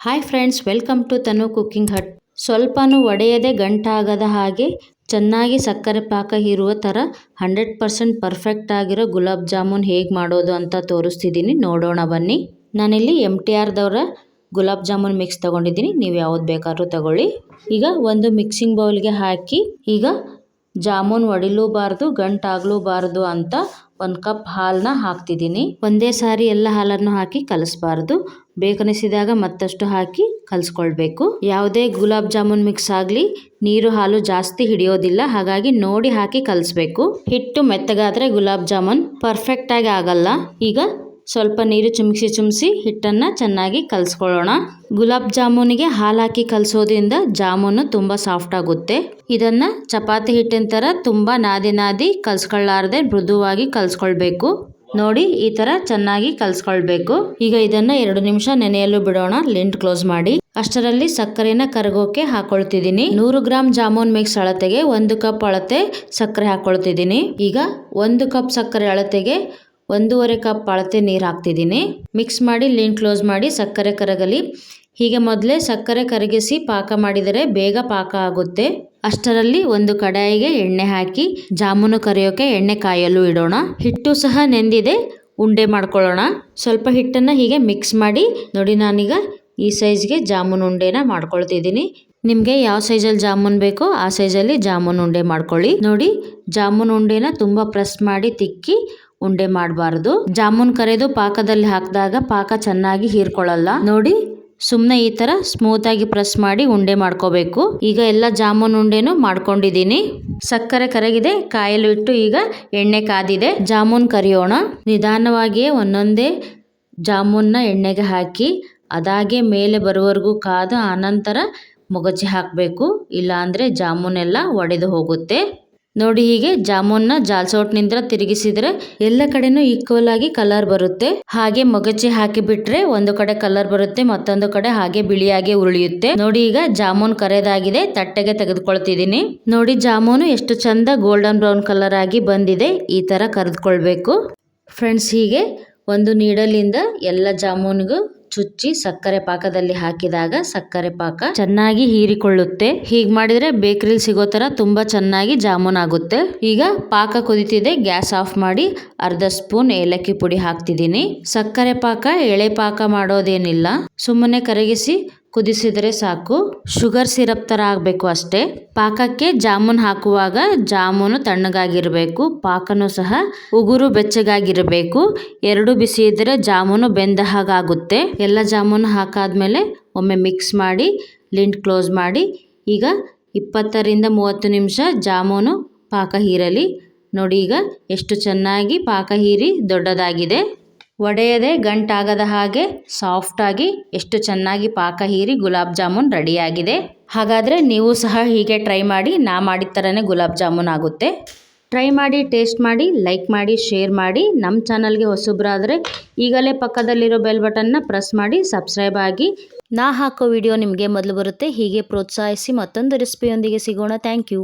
Hi friends welcome to Tanu cooking hut ಸ್ವಲ್ಪನೂ ಒಡೆಯದೆ ಗಂಟಾಗದ ಹಾಗೆ ಚೆನ್ನಾಗಿ ಸಕ್ಕರೆ ಪಾಕ ಇರುವ ಥರ ಹಂಡ್ರೆಡ್ ಪರ್ಸೆಂಟ್ ಪರ್ಫೆಕ್ಟ್ ಆಗಿರೋ ಗುಲಾಬ್ ಜಾಮೂನ್ ಹೇಗೆ ಮಾಡೋದು ಅಂತ ತೋರಿಸ್ತಿದ್ದೀನಿ. ನೋಡೋಣ ಬನ್ನಿ. ನಾನಿಲ್ಲಿ ಎಂ ಟಿ ಆರ್ದವರ ಗುಲಾಬ್ ಜಾಮೂನ್ ಮಿಕ್ಸ್ ತಗೊಂಡಿದ್ದೀನಿ. ನೀವು ಯಾವ್ದು ಬೇಕಾದ್ರೂ ತಗೊಳ್ಳಿ. ಈಗ ಒಂದು ಮಿಕ್ಸಿಂಗ್ ಬೌಲ್ಗೆ ಹಾಕಿ ಈಗ ಜಾಮೂನ್ ಒಡಿಲೂಬಾರ್ದು, ಗಂಟಾಗಲೂಬಾರ್ದು ಅಂತ ಒಂದು ಕಪ್ ಹಾಲನ್ನ ಹಾಕ್ತಿದ್ದೀನಿ. ಒಂದೇ ಸಾರಿ ಎಲ್ಲ ಹಾಲನ್ನು ಹಾಕಿ ಕಲಿಸ್ಬಾರ್ದು. ಬೇಕನಿಸಿದಾಗ ಮತ್ತಷ್ಟು ಹಾಕಿ ಕಲಿಸ್ಕೊಳ್ಬೇಕು. ಯಾವುದೇ ಗುಲಾಬ್ ಜಾಮೂನ್ ಮಿಕ್ಸ್ ಆಗಲಿ, ನೀರು ಹಾಲು ಜಾಸ್ತಿ ಹಿಡಿಯೋದಿಲ್ಲ, ಹಾಗಾಗಿ ನೋಡಿ ಹಾಕಿ ಕಲಿಸ್ಬೇಕು. ಹಿಟ್ಟು ಮೆತ್ತಗಾದರೆ ಗುಲಾಬ್ ಜಾಮೂನ್ ಪರ್ಫೆಕ್ಟಾಗಿ ಆಗಲ್ಲ. ಈಗ ಸ್ವಲ್ಪ ನೀರು ಚುಮ್ಸಿ ಚುಮಿಸಿ ಹಿಟ್ಟನ್ನು ಚೆನ್ನಾಗಿ ಕಲಿಸ್ಕೊಳ್ಳೋಣ. ಗುಲಾಬ್ ಜಾಮೂನಿಗೆ ಹಾಲು ಹಾಕಿ ಕಲಿಸೋದ್ರಿಂದ ಜಾಮೂನು ತುಂಬ ಸಾಫ್ಟ್ ಆಗುತ್ತೆ. ಇದನ್ನು ಚಪಾತಿ ಹಿಟ್ಟಿನ ಥರ ತುಂಬ ನಾದಿ ನಾದಿ ಕಲಿಸ್ಕೊಳ್ಳಾರ್ದೆ ಮೃದುವಾಗಿ ಕಲಿಸ್ಕೊಳ್ಬೇಕು. ನೋಡಿ, ಈ ಥರ ಚೆನ್ನಾಗಿ ಕಲಿಸ್ಕೊಳ್ಬೇಕು. ಈಗ ಇದನ್ನು ಎರಡು ನಿಮಿಷ ನೆನೆಯಲು ಬಿಡೋಣ, ಲಿಂಟ್ ಕ್ಲೋಸ್ ಮಾಡಿ. ಅಷ್ಟರಲ್ಲಿ ಸಕ್ಕರೆನ ಕರಗೋಕೆ ಹಾಕೊಳ್ತಿದ್ದೀನಿ. ನೂರು ಗ್ರಾಮ್ ಜಾಮೂನ್ ಮಿಕ್ಸ್ ಅಳತೆಗೆ ಒಂದು ಕಪ್ ಅಳತೆ ಸಕ್ಕರೆ ಹಾಕೊಳ್ತಿದ್ದೀನಿ. ಈಗ ಒಂದು ಕಪ್ ಸಕ್ಕರೆ ಅಳತೆಗೆ ಒಂದೂವರೆ ಕಪ್ ಅಳತೆ ನೀರು ಹಾಕ್ತಿದ್ದೀನಿ. ಮಿಕ್ಸ್ ಮಾಡಿ ಲೀನ್ ಕ್ಲೋಸ್ ಮಾಡಿ, ಸಕ್ಕರೆ ಕರಗಲಿ. ಹೀಗೆ ಮೊದಲೇ ಸಕ್ಕರೆ ಕರಗಿಸಿ ಪಾಕ ಮಾಡಿದರೆ ಬೇಗ ಪಾಕ ಆಗುತ್ತೆ. ಅಷ್ಟರಲ್ಲಿ ಒಂದು ಕಡಾಯಿಗೆ ಎಣ್ಣೆ ಹಾಕಿ, ಜಾಮೂನು ಕರಿಯೋಕೆ ಎಣ್ಣೆ ಕಾಯಲು ಇಡೋಣ. ಹಿಟ್ಟು ಸಹ ನೆಂದಿದೆ, ಉಂಡೆ ಮಾಡ್ಕೊಳ್ಳೋಣ. ಸ್ವಲ್ಪ ಹಿಟ್ಟನ್ನು ಹೀಗೆ ಮಿಕ್ಸ್ ಮಾಡಿ, ನೋಡಿ ನಾನೀಗ ಈ ಸೈಜ್ಗೆ ಜಾಮೂನು ಉಂಡೆನ ಮಾಡ್ಕೊಳ್ತಿದ್ದೀನಿ. ನಿಮಗೆ ಯಾವ ಸೈಜಲ್ಲಿ ಜಾಮೂನ್ ಬೇಕೋ ಆ ಸೈಜಲ್ಲಿ ಜಾಮೂನು ಉಂಡೆ ಮಾಡ್ಕೊಳ್ಳಿ. ನೋಡಿ, ಜಾಮೂನು ಉಂಡೆನ ತುಂಬ ಪ್ರೆಸ್ ಮಾಡಿ ತಿಕ್ಕಿ ಉಂಡೆ ಮಾಡಬಾರ್ದು. ಜಾಮೂನ್ ಕರೆದು ಪಾಕದಲ್ಲಿ ಹಾಕಿದಾಗ ಪಾಕ ಚೆನ್ನಾಗಿ ಹೀರ್ಕೊಳ್ಳಲ್ಲ. ನೋಡಿ ಸುಮ್ಮನೆ ಈ ಥರ ಸ್ಮೂತಾಗಿ ಪ್ರೆಸ್ ಮಾಡಿ ಉಂಡೆ ಮಾಡ್ಕೋಬೇಕು. ಈಗ ಎಲ್ಲ ಜಾಮೂನ್ ಉಂಡೆನೂ ಮಾಡ್ಕೊಂಡಿದ್ದೀನಿ. ಸಕ್ಕರೆ ಕರಗಿದೆ ಕಾಯಲು ಇಟ್ಟು ಈಗ ಎಣ್ಣೆ ಕಾದಿದೆ. ಜಾಮೂನ್ ಕರಿಯೋಣ. ನಿಧಾನವಾಗಿಯೇ ಒಂದೊಂದೇ ಜಾಮೂನ್ನ ಎಣ್ಣೆಗೆ ಹಾಕಿ, ಅದಾಗೆ ಮೇಲೆ ಬರುವವರೆಗೂ ಕಾದು ಆನಂತರ ಮೊಗಚಿ ಹಾಕಬೇಕು. ಇಲ್ಲಾಂದರೆ ಜಾಮೂನೆಲ್ಲ ಒಡೆದು ಹೋಗುತ್ತೆ. ನೋಡಿ ಹೀಗೆ ಜಾಮೂನ್ನ ಜಾಲ್ಸೋಟ್ನಿಂದ ತಿರುಗಿಸಿದ್ರೆ ಎಲ್ಲ ಕಡೆನೂ ಈಕ್ವಲ್ ಆಗಿ ಕಲರ್ ಬರುತ್ತೆ. ಹಾಗೆ ಮೊಗಚಿ ಹಾಕಿ ಬಿಟ್ರೆ ಒಂದು ಕಡೆ ಕಲರ್ ಬರುತ್ತೆ, ಮತ್ತೊಂದು ಕಡೆ ಹಾಗೆ ಬಿಳಿಯಾಗಿ ಉರುಳಿಯುತ್ತೆ. ನೋಡಿ ಈಗ ಜಾಮೂನ್ ಕರೆದಾಗಿದೆ, ತಟ್ಟೆಗೆ ತೆಗೆದುಕೊಳ್ತಿದ್ದೀನಿ. ನೋಡಿ ಜಾಮೂನು ಎಷ್ಟು ಚಂದ ಗೋಲ್ಡನ್ ಬ್ರೌನ್ ಕಲರ್ ಆಗಿ ಬಂದಿದೆ, ಈ ತರ ಕರೆದುಕೊಳ್ಬೇಕು. ಫ್ರೆಂಡ್ಸ್ ಹೀಗೆ ಒಂದು ನೀಡಲಿಂದ ಎಲ್ಲ ಜಾಮೂನ್ಗೂ ಚುಚ್ಚಿ ಸಕ್ಕರೆ ಪಾಕದಲ್ಲಿ ಹಾಕಿದಾಗ ಸಕ್ಕರೆ ಪಾಕ ಚೆನ್ನಾಗಿ ಹೀರಿಕೊಳ್ಳುತ್ತೆ. ಹೀಗ್ ಮಾಡಿದ್ರೆ ಬೇಕರಿಲಿ ಸಿಗೋ ತರ ತುಂಬಾ ಚೆನ್ನಾಗಿ ಜಾಮೂನ್ ಆಗುತ್ತೆ. ಈಗ ಪಾಕ ಕುದಿತಿದೆ, ಗ್ಯಾಸ್ ಆಫ್ ಮಾಡಿ ಅರ್ಧ ಸ್ಪೂನ್ ಏಲಕ್ಕಿ ಪುಡಿ ಹಾಕ್ತಿದ್ದೀನಿ. ಸಕ್ಕರೆ ಪಾಕ, ಎಳೆ ಪಾಕ ಮಾಡೋದೇನಿಲ್ಲ. ಸುಮ್ಮನೆ ಕರಗಿಸಿ ಕುದಿಸಿದರೆ ಸಾಕು. ಶುಗರ್ ಸಿರಪ್ ಥರ ಆಗಬೇಕು ಅಷ್ಟೇ. ಪಾಕಕ್ಕೆ ಜಾಮೂನ್ ಹಾಕುವಾಗ ಜಾಮೂನು ತಣ್ಣಗಾಗಿರಬೇಕು, ಪಾಕನೂ ಸಹ ಉಗುರು ಬೆಚ್ಚಗಾಗಿರಬೇಕು. ಎರಡು ಬಿಸಿ ಇದ್ದರೆ ಜಾಮೂನು ಬೆಂದ ಹಾಗಾಗುತ್ತೆ. ಎಲ್ಲ ಜಾಮೂನು ಹಾಕಾದಮೇಲೆ ಒಮ್ಮೆ ಮಿಕ್ಸ್ ಮಾಡಿ ಲಿಂಟ್ ಕ್ಲೋಸ್ ಮಾಡಿ, ಈಗ ಇಪ್ಪತ್ತರಿಂದ ಮೂವತ್ತು ನಿಮಿಷ ಜಾಮೂನು ಪಾಕ ಹೀರಲಿ. ನೋಡಿ ಈಗ ಎಷ್ಟು ಚೆನ್ನಾಗಿ ಪಾಕ ಹೀರಿ ದೊಡ್ಡದಾಗಿದೆ. ಒಡೆಯದೆ ಗಂಟಾಗದ ಹಾಗೆ ಸಾಫ್ಟಾಗಿ ಎಷ್ಟು ಚೆನ್ನಾಗಿ ಪಾಕ ಹೀರಿ ಗುಲಾಬ್ ಜಾಮೂನ್ ರೆಡಿಯಾಗಿದೆ. ಹಾಗಾದರೆ ನೀವು ಸಹ ಹೀಗೆ ಟ್ರೈ ಮಾಡಿ, ನಾ ಮಾಡಿದ ಥರನೇ ಗುಲಾಬ್ ಜಾಮೂನ್ ಆಗುತ್ತೆ. ಟ್ರೈ ಮಾಡಿ ಟೇಸ್ಟ್ ಮಾಡಿ ಲೈಕ್ ಮಾಡಿ ಶೇರ್ ಮಾಡಿ. ನಮ್ಮ ಚಾನಲ್ಗೆ ಹೊಸಬ್ರಾದರೆ ಈಗಲೇ ಪಕ್ಕದಲ್ಲಿರೋ ಬೆಲ್ ಬಟನ್ನ ಪ್ರೆಸ್ ಮಾಡಿ ಸಬ್ಸ್ಕ್ರೈಬ್ ಆಗಿ. ನಾ ಹಾಕೋ ವಿಡಿಯೋ ನಿಮಗೆ ಮೊದಲು ಬರುತ್ತೆ. ಹೀಗೆ ಪ್ರೋತ್ಸಾಹಿಸಿ ಮತ್ತೊಂದು ರೆಸಿಪಿಯೊಂದಿಗೆ ಸಿಗೋಣ. Thank you